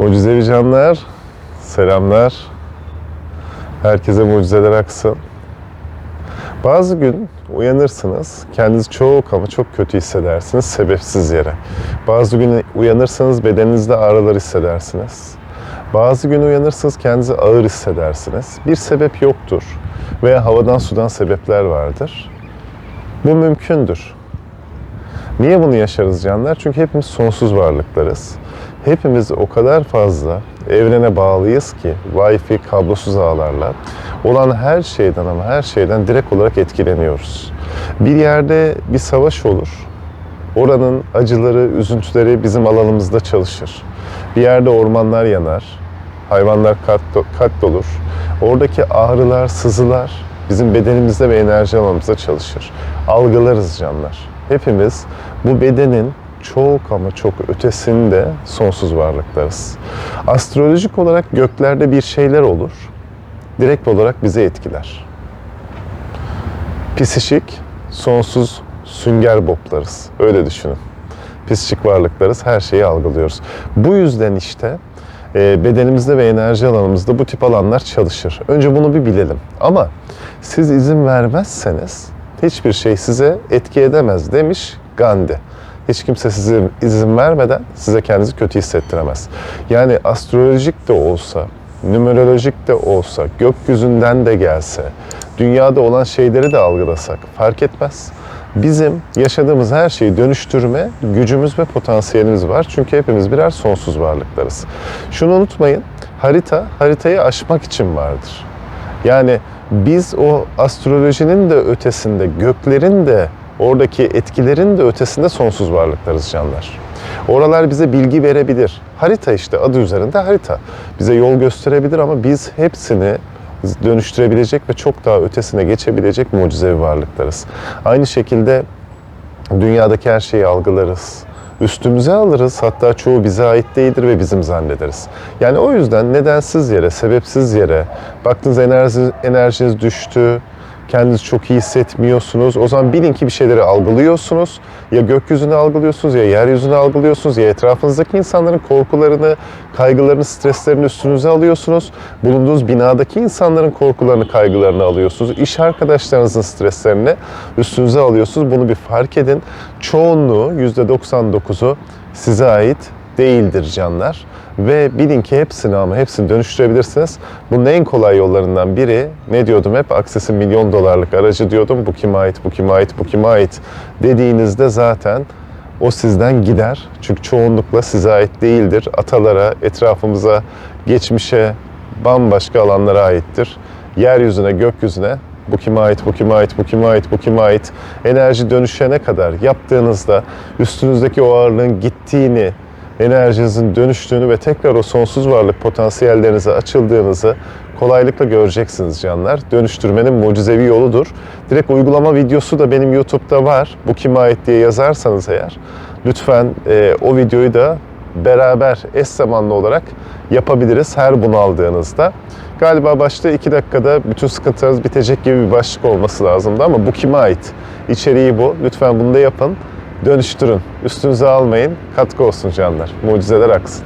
Mucizevi canlar, selamlar. Herkese mucizeler aksın. Bazı gün uyanırsınız, kendinizi çok ama çok kötü hissedersiniz sebepsiz yere. Bazı gün uyanırsınız, bedeninizde ağrılar hissedersiniz. Bazı gün uyanırsınız, kendinizi ağır hissedersiniz. Bir sebep yoktur veya havadan sudan sebepler vardır. Bu mümkündür. Niye bunu yaşarız canlar? Çünkü hepimiz sonsuz varlıklarız. Hepimiz o kadar fazla evrene bağlıyız ki Wi-Fi kablosuz ağlarla olan her şeyden ama her şeyden direkt olarak etkileniyoruz. Bir yerde bir savaş olur. Oranın acıları, üzüntüleri bizim alanımızda çalışır. Bir yerde ormanlar yanar, hayvanlar kat- katlolur. Oradaki ağrılar, sızılar bizim bedenimizde ve enerji alanımızda çalışır. Algılarız canlar. Hepimiz bu bedenin çok ama çok ötesinde sonsuz varlıklarız. Astrolojik olarak göklerde bir şeyler olur. Direkt olarak bizi etkiler. Psişik, sonsuz sünger boplarız. Öyle düşünün. Psişik varlıklarız, her şeyi algılıyoruz. Bu yüzden işte e, bedenimizde ve enerji alanımızda bu tip alanlar çalışır. Önce bunu bir bilelim. Ama siz izin vermezseniz hiçbir şey size etki edemez demiş Gandhi. Hiç kimse size izin vermeden size kendinizi kötü hissettiremez. Yani astrolojik de olsa, numerolojik de olsa, gökyüzünden de gelse, dünyada olan şeyleri de algılasak fark etmez. Bizim yaşadığımız her şeyi dönüştürme gücümüz ve potansiyelimiz var. Çünkü hepimiz birer sonsuz varlıklarız. Şunu unutmayın, harita haritayı aşmak için vardır. Yani biz o astrolojinin de ötesinde, göklerin de oradaki etkilerin de ötesinde sonsuz varlıklarız canlar. Oralar bize bilgi verebilir. Harita işte adı üzerinde harita. Bize yol gösterebilir ama biz hepsini dönüştürebilecek ve çok daha ötesine geçebilecek mucizevi varlıklarız. Aynı şekilde dünyadaki her şeyi algılarız. Üstümüze alırız. Hatta çoğu bize ait değildir ve bizim zannederiz. Yani o yüzden nedensiz yere, sebepsiz yere baktınız enerji, enerjiniz düştü, kendinizi çok iyi hissetmiyorsunuz. O zaman bilin ki bir şeyleri algılıyorsunuz. Ya gökyüzünü algılıyorsunuz, ya yeryüzünü algılıyorsunuz, ya etrafınızdaki insanların korkularını, kaygılarını, streslerini üstünüze alıyorsunuz. Bulunduğunuz binadaki insanların korkularını, kaygılarını alıyorsunuz. İş arkadaşlarınızın streslerini üstünüze alıyorsunuz. Bunu bir fark edin. Çoğunluğu, %99'u size ait değildir canlar. Ve bilin ki hepsini ama hepsini dönüştürebilirsiniz. Bunun en kolay yollarından biri ne diyordum hep Akses'in milyon dolarlık aracı diyordum. Bu kime ait, bu kime ait, bu kime ait dediğinizde zaten o sizden gider. Çünkü çoğunlukla size ait değildir. Atalara, etrafımıza, geçmişe, bambaşka alanlara aittir. Yeryüzüne, gökyüzüne bu kime ait, bu kime ait, bu kime ait, bu kime ait enerji dönüşene kadar yaptığınızda üstünüzdeki o ağırlığın gittiğini, enerjinizin dönüştüğünü ve tekrar o sonsuz varlık potansiyellerinize açıldığınızı kolaylıkla göreceksiniz canlar. Dönüştürmenin mucizevi yoludur. Direkt uygulama videosu da benim YouTube'da var. Bu kime ait diye yazarsanız eğer lütfen e, o videoyu da beraber eş zamanlı olarak yapabiliriz her bunu aldığınızda. Galiba başta iki dakikada bütün sıkıntılarınız bitecek gibi bir başlık olması lazımdı ama bu kime ait? İçeriği bu. Lütfen bunu da yapın. Dönüştürün. Üstünüze almayın. Katkı olsun canlar. Mucizeler aksın.